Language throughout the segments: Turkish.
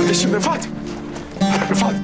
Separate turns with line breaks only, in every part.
Kardeşim Rıfat. Rıfat.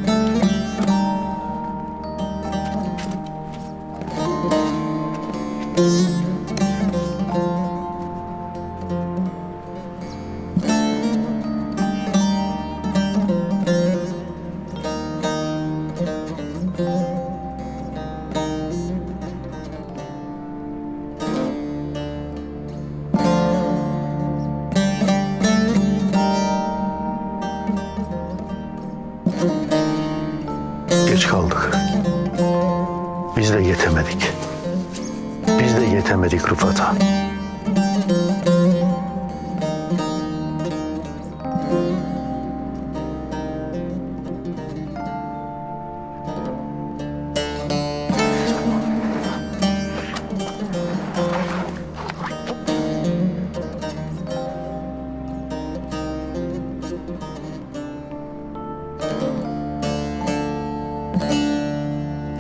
Geç kaldık. Biz de yetemedik. Biz de yetemedik Rıfat'a.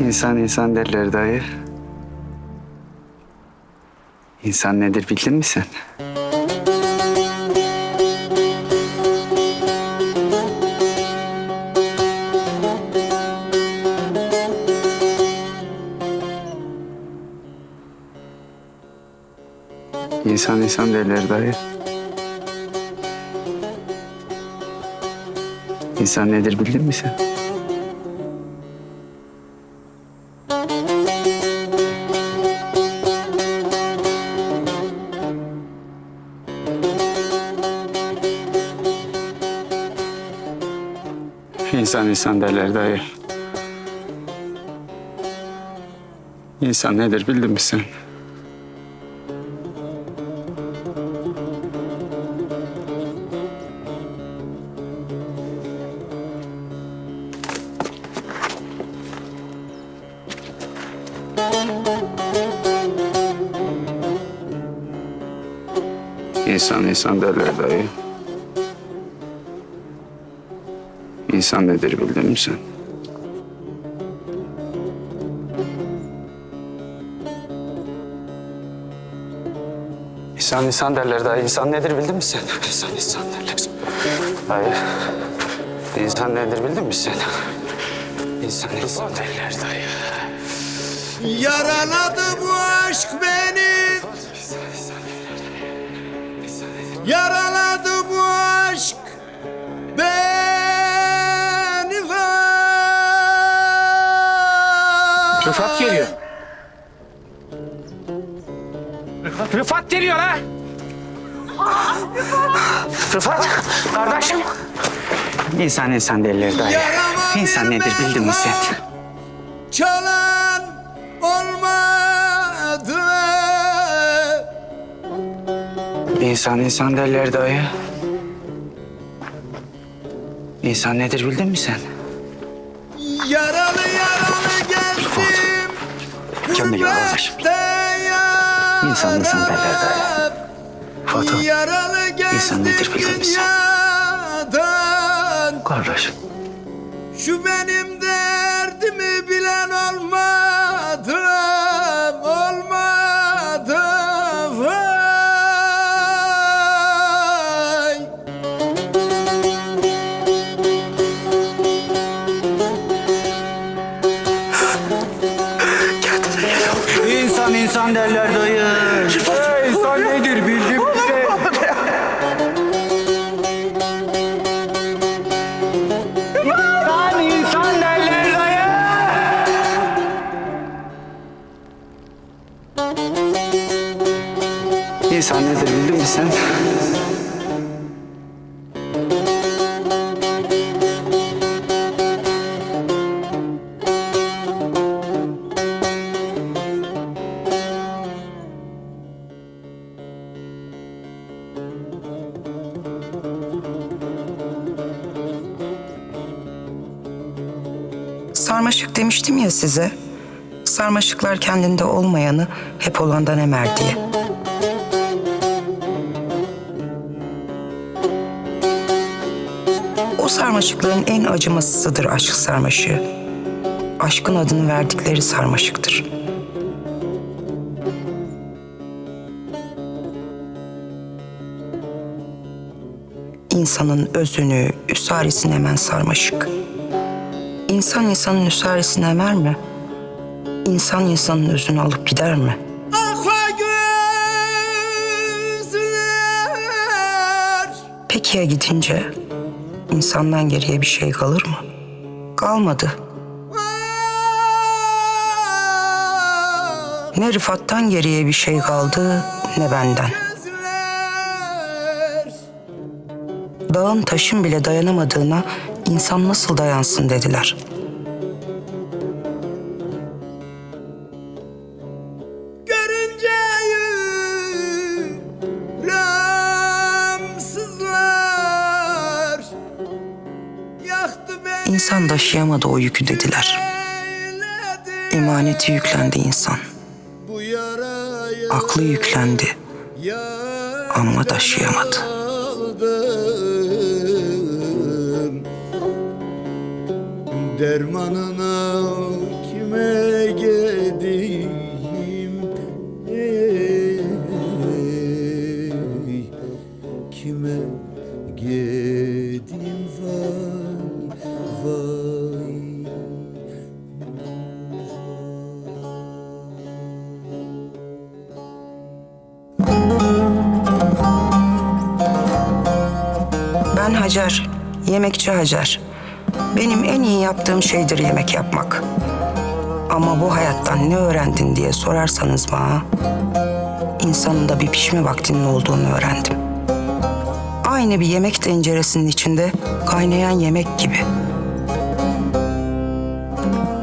İnsan insan derler dayı. İnsan nedir bildin mi sen? İnsan insan derler dayı. İnsan nedir bildin mi sen? İnsan insan derler dayı. İnsan nedir bildin mi sen? İnsan insan derler dayı. İnsan nedir bildin mi sen? İnsan insan derler dayı. İnsan nedir bildin mi sen? İnsan insan derler. Dayı. İnsan nedir bildin mi sen? İnsan insan derler dayı.
Yaraladı bu aşk beni Yaraladı
Rıfat geliyor. Rıfat geliyor ha. Rıfat kardeşim.
İnsan insan derler dayı. İnsan nedir bildin mi sen?
Çalan olmadı
İnsan insan derler dayı. İnsan nedir bildin mi sen?
Geldim
Kendi yaralı. İnsan insan derler dayı. Fatih. İnsan nedir bildin mi sen?
dünyadan
Kardeşim.
Şu benim derdimi
İnsan derler dayı. İnsan nedir bildin mi sen? İnsan insan derler dayı. İnsan nedir bildin mi sen?
Demiştim ya size. Sarmaşıklar kendinde olmayanı hep olandan emer diye. O sarmaşıkların en acımasızıdır aşk sarmaşığı. Aşkın adını verdikleri sarmaşıktır. insanın özünü, üsaresini emen sarmaşık. İnsan insanın üsaresini emer mi? İnsan insanın özünü alıp gider mi? Peki ya gidince insandan geriye bir şey kalır mı? Kalmadı. Ne Rıfat'tan geriye bir şey kaldı ne benden. Dağın taşın bile dayanamadığına insan nasıl dayansın dediler. İnsan taşıyamadı o yükü dediler. Emaneti yüklendi insan. Aklı yüklendi ama taşıyamadı.
Dermanına kime gideyim? Ey, Kime gideyim? Vay vay.
Ben Hacer, yemekçi Hacer. Benim en iyi yaptığım şeydir yemek yapmak. Ama bu hayattan ne öğrendin diye sorarsanız bana, insanın da bir pişme vaktinin olduğunu öğrendim. Aynı bir yemek tenceresinin içinde kaynayan yemek gibi.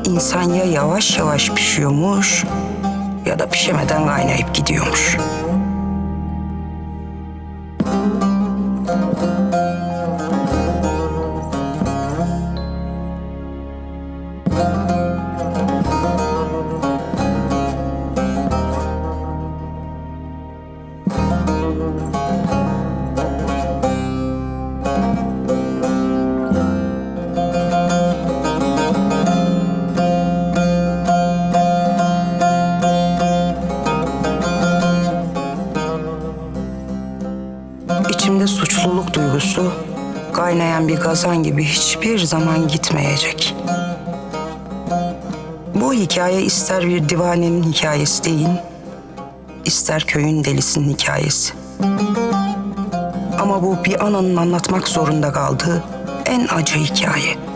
İnsan ya yavaş yavaş pişiyormuş ya da pişemeden kaynayıp gidiyormuş. İçimde suçluluk duygusu kaynayan bir gazan gibi hiçbir zaman gitmeyecek. Bu hikaye ister bir divanenin hikayesi değil, ister köyün delisinin hikayesi. Ama bu bir ananın anlatmak zorunda kaldığı en acı hikaye.